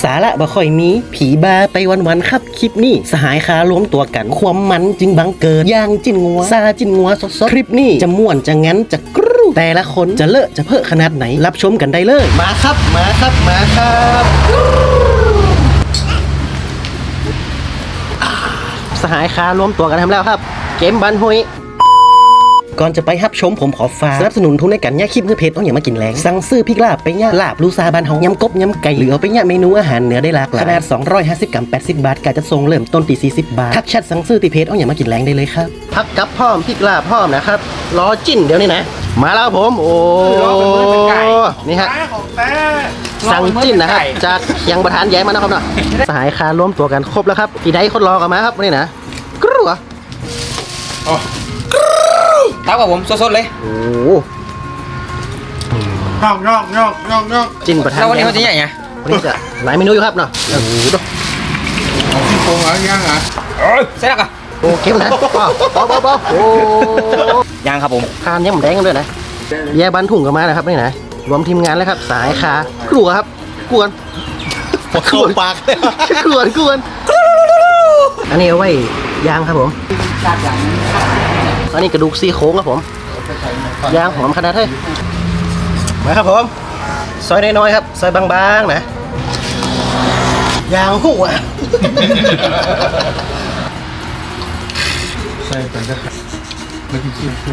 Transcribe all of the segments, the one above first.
สาระบ่ค่อยมี ผีบาไปวันๆครับ คลิปนี้สหายคารวมตัวกันความมันจึงบังเกิดย่างจิ้นงัวซาจิ้นงัวสดๆคลิปนี้จะม่วนจะงั้นจะกรูแต่ละคนจะเลอะจะเพ้อขนาดไหนรับชมกันได้เลย มาครับมาครับมาครับสหายคารวมตัวกันทำแล้วครับ เกมบันหุย ก่อนจะไปฮับชมผมขอฝากสนับสนุนทุนในการย่าคลิปเพื่อเพจต้องอย่ามากินแรงสั่งซื้อพริกลาบไปย่าลาบลูซาบานเฮายำกบยำไก่หรือเอาไปย่าเมนูอาหารเหนือได้หลากหลายขนาด 250 กรัม 80 บาทกาจะส่งเริ่มต้นที่ 40 บาท ทักแชทสั่งซื้อที่เพจต้องอย่ามากินแรงได้เลยครับพักกับพร้อมพริกลาบพร้อมนะครับรอจิ้นเดี๋ยวนี้นะ มาแล้วผม โอ้นี่ฮะของแท้สั่งจิ้นนะครับจากยังประธานใหญ่มานะครับเนาะสหายคารวมตัวกันครบแล้วครับกี่ไดคนรอกันมาครับนี่นะกรัว เท่ากับผมสดๆเลยโอ้โหนอกนอกนอกนอกนอกจิ้นประธานแล้ววันนี้ใหญ่เขาจะใหญ่ไงวันนี้จะหลายเมนูอยู่ครับเนาะโอ้โหดูของที่โครงอะไรยังอะเสร็จแล้วกันโอ้เข้มนะเบาเบาเบาโอ้ยังครับผมทานยังหมแดงกันด้วยนะแย่บันถุงกันมานะครับนี่นะรวมทีมงานแล้วครับ สายคากลัวครับกวนเข้าปากกวนกวนอันนี้เอาไว้ย่างครับผม อันนี้กระดูกซี่โครงครับผมย่างหอมขนาดเท่มาครับผมซอยน้อยๆครับซอยบางๆนะย่างหัวใส่ไปก็ไม่กินชิ้นเ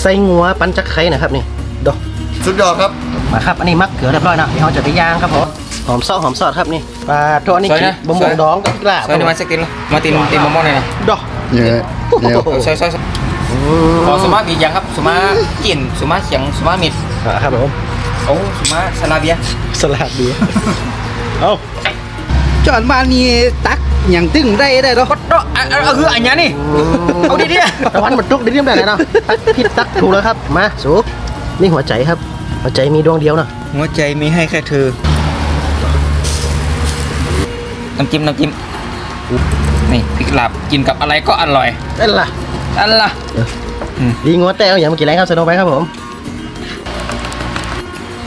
ไส้งัวปั้นจักไข่นะครับนี่ดอกสุดยอดครับมาครับอันนี้มักเกลือเรียบร้อยนะเดี๋ยวเราจะไปย่างครับผมหอมซอสหอมซอสครับนี่ ปลาตัวนี้ซอยกินนะบะหมี่ดองกับพริกลาบซอยนี่มาสักตินเลยมาตินตินมะม่วงเลยนะดอกเนี่ยเนี่ยซอยซอยซอยอืมขอสมาดีอย่างครับสมากินสมาเขียงสมามิดอะครับผมโอ้สมาซาลาเบียสลัดเบียร์เอาจอนมานี่ตักอย่างตึงได้ได้หรอก็เนาะอะอะคืออันนี้นี่เอาดิเนี่ยตะวันมันตุกดิเรียมได้เลยเนาะตักผิดตักถูกแล้วครับมาสุกนี่หัวใจครับ หัวใจมีดวงเดียวเนาะหัวใจมีให้แค่เธอ น้ำจิ้มน้ำจิ้มนี่พริกลาบกินกับอะไรก็อร่อยนั่นล่ะอันละดีงัวแต่เอาอย่างเมื่อกี้แรงครับสโนไปครับผม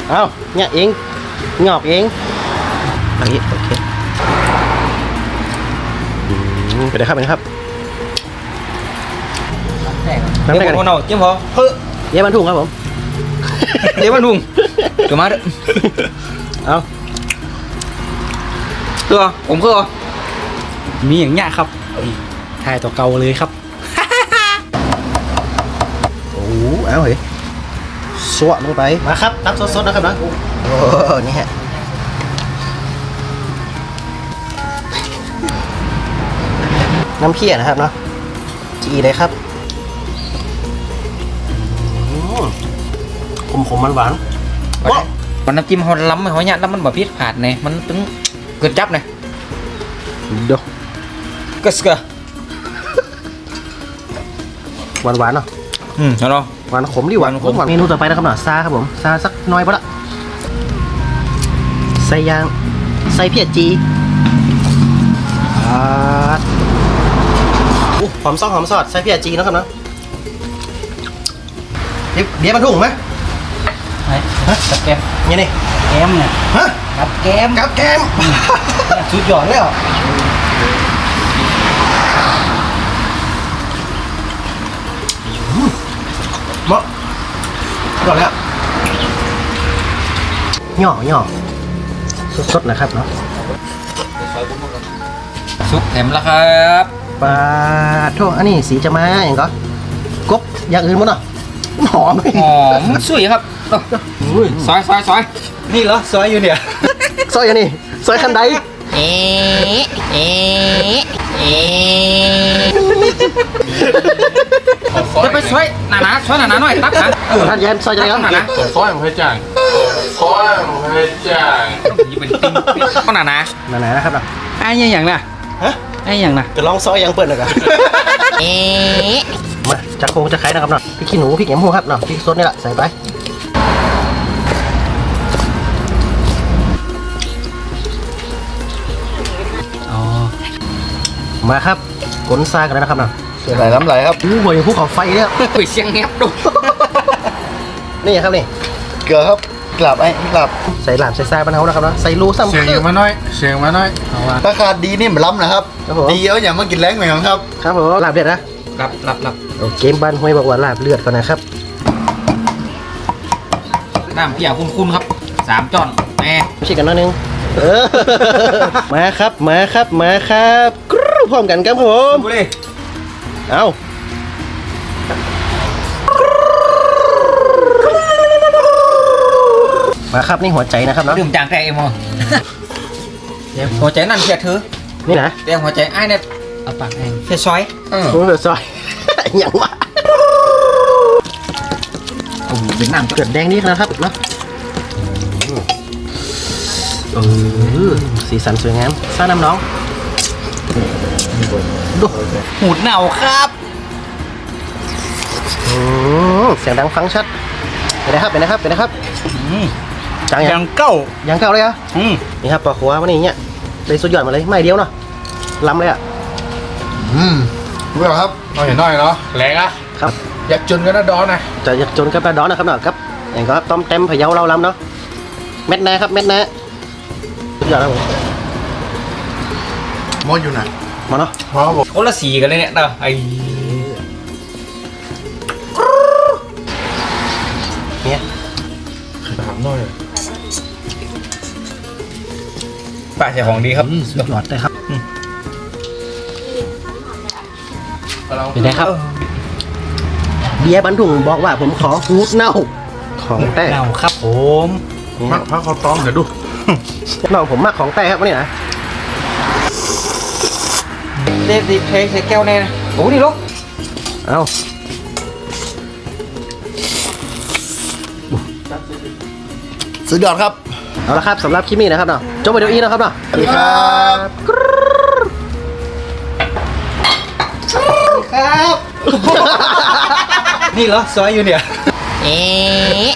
เอาเนี่ยเองงอบเองอันนี้โอเคอืมไปเลยครับไปเลยครับน้ำเดี๋ยวแดงผมเอาจิ้มพอเฮ้ยเย้บรรทุกครับผมเดี๋ยวมาดุงเดี๋ยวมาเด้อเอา ตัวผมคือมีอย่างเงี้ยครับถ่ายต่อเก่าเลยครับ โอ้โหเอาเฮ้ยสวะลงไป มาครับตักสดๆนะครับนะโอ้นี่ฮะน้ำเคี่ยนะครับเนาะจีเลยครับขมขมมันหวานๆว้าวมันน้ำจิ้มเขาล้ำเขาเนี่ยแล้วมันแบบพิษผาดเนี่ยมันตึงเกิดจับเนี่ยเดี๋ยวก็สกะหวานหวานๆเนาะอืมเอาเนาะ หวานขมดิหวานหวานขมหวานเมนูต่อไปนะครับเนาะซาครับผมซาสักหน้อยปะละใส่ยางใส่เพียจีอ่าอู้หอมซอสหอมซอสใส่เพียจีนะครับเนาะเดี๋ยวเดี๋ยวมันถุงไหมกับแกมนี่นี่ แกมเนี่ยฮะกับแกมกับแกมสุดยอดเลยเหรออืมเหมาะยอดเลยอะหย่อหย่อสดๆนะครับเนาะซุปแถมแล้วครับปลาโทษอันนี้สีจะมาอย่างก็กบอย่างอื่นมั้งเนาะหอมหอมสวยครับเอาอุ้ย ซอยซอยซอยนี่เหรอซอยอยู่เนี่ย ซอยอันนี้ซอยคันใดเอ๊ะเอ๊ะเอ๊ะจะไปซอยหนาหนาซอยหนาหนาหน่อยตักนะเออท่านแย้มซอยจะไหนตักหนาคหรันาบซอยของพระจังซอยของพระจังนี่เป็นติ้งต้องหนาหนาไหนๆนะครับเนาะไอ้ยังอย่างน่ะฮะไอ้ยังน่ะจะลองซอยยังเปิดหน่อยกันเอ๊ะมาจะโคงจะไข่นะครับเนาะพริกขี้หนูพริกแหนมหูครับเนาะพริกสดนี่แหละใส่ไป มาครับกลนซากันแล้วนะครับเนาะไหลน้ำไหลครับอู้หัวอย่างภูเขาไฟเนี่ยเฮ้ยเสียงแงบดูนี่ครับนี่เกลือครับกลับไอ้กลับใส่หลามใส่ทรายบ้านเฮานะครับเนาะใส่รูซ้ำเสียงคือยู่อมาหน่อย เสียงมาหน่อยราคาดีนี่มันล้ำนะครับครับผมดีเยอะอย่ามากินแรงเหมือนกันครับครับผมลาบเด็ดนะรับรับรับโอเคบ้านห้วยบอกว่าลาบเลือดก่อนนะครับน้ำเปรี้ยวคุ้นๆครับสามจอนแหมไม่ใช่กันหน้อยนึงเออมาครับมาครับมาครับกรู๊ พร้อมกันครับผมดูเลยเอามาครับนี่หัวใจนะครับเนาะดื่มจางแต่เอ็มอเดี๋ยวหัวใจนั่นเสียเธอนี่นะเดี๋ยวหัวใจไอ้เนี่ยเอาปากเองเฟซซอยมึงเดือดซอยอย่างวะโอ้โหเป็นน้ำเกิดแดงนี่นะครับเนาะเออสีสันสวยงามซ่าน้ำน้อง ดูหูดเหนาครับอืมเสียงดังฟังชัดเป็นไงครับเป็นไงครับเป็นไงครับจังยัยังงเก้ายังเก่าเลยอะอืมนี่ครับปลาคัววันนี้เนี่ยเลยสุดยอดมาเลยไม่เดียวเนาะล้ำเลยอะอืมรู้เหรอครับเอาอย่างน้อยเนาะแรงอะครับ อยากจนกันนะดอนนะจะอยากจนกับปลาดอนนะครับเนาะครับอย่างก็ต้มเต็มพะเยาเราล้ำเนาะเม็ดแน่ครับเม็ดแน่สุดยอดครับผมมดอยู่ไหน มาเนาะพอผมคนละสีกันเลยเนี่ยเด้อไอ้เนี่ยถามหน่อยป้าใช่ของดีครับสุดยอดเลยครับเป็นไงครับ เบียร์บรรทุงบอกว่าผมขอฮูดเน่าของแต่เน่าครับผมนี่มักพักเขาต้องเดี๋ยวดูน้องผมมากของแต่ครับวันนี้นะ เดฟดิเพลใส่แก้วแน่นะโอ้นี่ลูกเอาสุดยอดครับ เอาละครับสำหรับคลิปนี้นะครับเนาะจบไปเดี๋ยวอีนะครับเนาะสวัสดีครับครับ นี่เหรอซอยอยู่เนี่ยเอ๊ะ